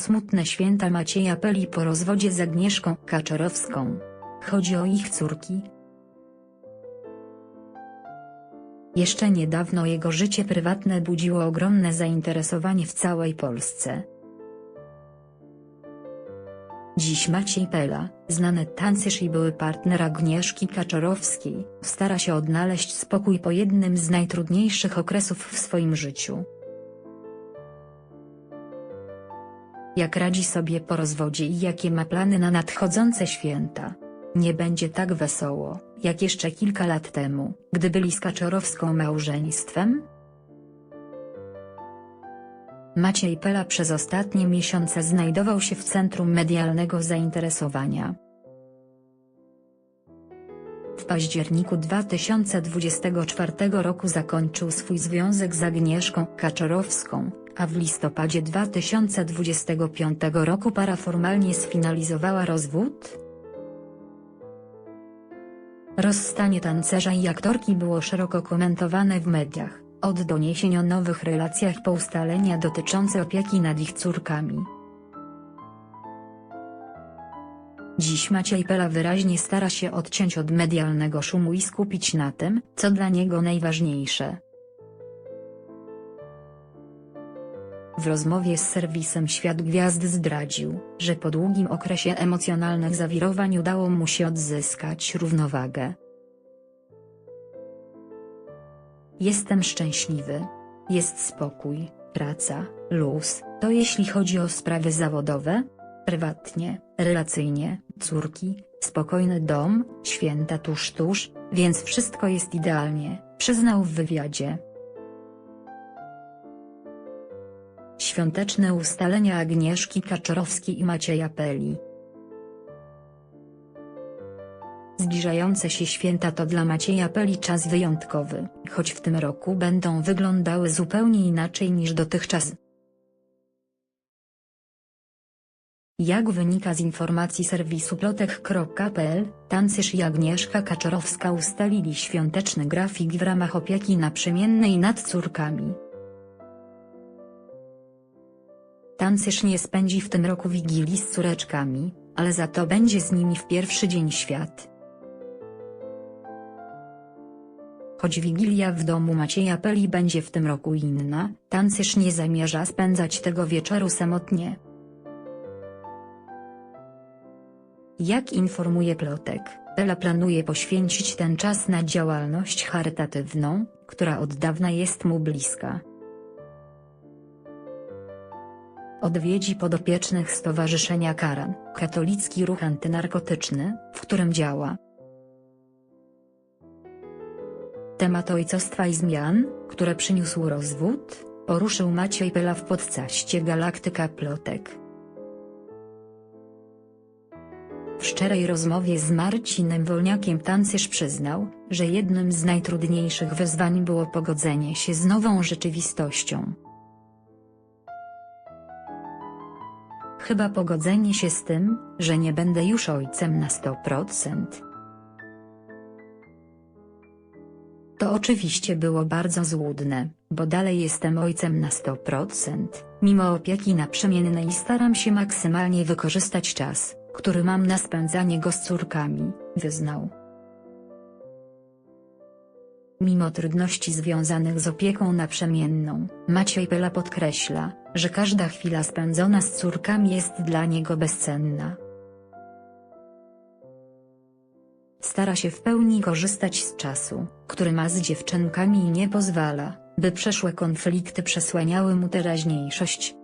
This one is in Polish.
Smutne święta Macieja Peli po rozwodzie z Agnieszką Kaczorowską. Chodzi o ich córki. Jeszcze niedawno jego życie prywatne budziło ogromne zainteresowanie w całej Polsce. Dziś Maciej Pela, znany tancerz i były partner Agnieszki Kaczorowskiej, stara się odnaleźć spokój po jednym z najtrudniejszych okresów w swoim życiu. Jak radzi sobie po rozwodzie i jakie ma plany na nadchodzące święta? Nie będzie tak wesoło, jak jeszcze kilka lat temu, gdy byli z Kaczorowską małżeństwem? Maciej Pela przez ostatnie miesiące znajdował się w centrum medialnego zainteresowania. W październiku 2024 roku zakończył swój związek z Agnieszką Kaczorowską, a w listopadzie 2025 roku para formalnie sfinalizowała rozwód. Rozstanie tancerza i aktorki było szeroko komentowane w mediach, od doniesień o nowych relacjach po ustalenia dotyczące opieki nad ich córkami. Dziś Maciej Pela wyraźnie stara się odciąć od medialnego szumu i skupić na tym, co dla niego najważniejsze. W rozmowie z serwisem Świat Gwiazd zdradził, że po długim okresie emocjonalnych zawirowań udało mu się odzyskać równowagę. Jestem szczęśliwy. Jest spokój, praca, luz, to jeśli chodzi o sprawy zawodowe, prywatnie, relacyjnie, córki, spokojny dom, święta tuż tuż, więc wszystko jest idealnie, przyznał w wywiadzie. Świąteczne ustalenia Agnieszki Kaczorowskiej i Macieja Peli. Zbliżające się święta to dla Macieja Peli czas wyjątkowy, choć w tym roku będą wyglądały zupełnie inaczej niż dotychczas. Jak wynika z informacji serwisu plotek.pl, tancerz i Agnieszka Kaczorowska ustalili świąteczny grafik w ramach opieki naprzemiennej nad córkami. Tancerz nie spędzi w tym roku Wigilii z córeczkami, ale za to będzie z nimi w pierwszy dzień świąt. Choć Wigilia w domu Macieja Peli będzie w tym roku inna, tancerz nie zamierza spędzać tego wieczoru samotnie. Jak informuje Plotek, Pela planuje poświęcić ten czas na działalność charytatywną, która od dawna jest mu bliska. Odwiedzi podopiecznych Stowarzyszenia Karan, katolicki ruch antynarkotyczny, w którym działa. Temat ojcostwa i zmian, które przyniósł rozwód, poruszył Maciej Pela w podcaście Galaktyka Plotek. W szczerej rozmowie z Marcinem Wolniakiem tancerz przyznał, że jednym z najtrudniejszych wyzwań było pogodzenie się z nową rzeczywistością. Chyba pogodzenie się z tym, że nie będę już ojcem na 100%. To oczywiście było bardzo złudne, bo dalej jestem ojcem na 100%, mimo opieki naprzemiennej staram się maksymalnie wykorzystać czas, który mam na spędzanie go z córkami, wyznał. Mimo trudności związanych z opieką naprzemienną, Maciej Pela podkreśla, że każda chwila spędzona z córkami jest dla niego bezcenna. Stara się w pełni korzystać z czasu, który ma z dziewczynkami i nie pozwala, by przeszłe konflikty przesłaniały mu teraźniejszość.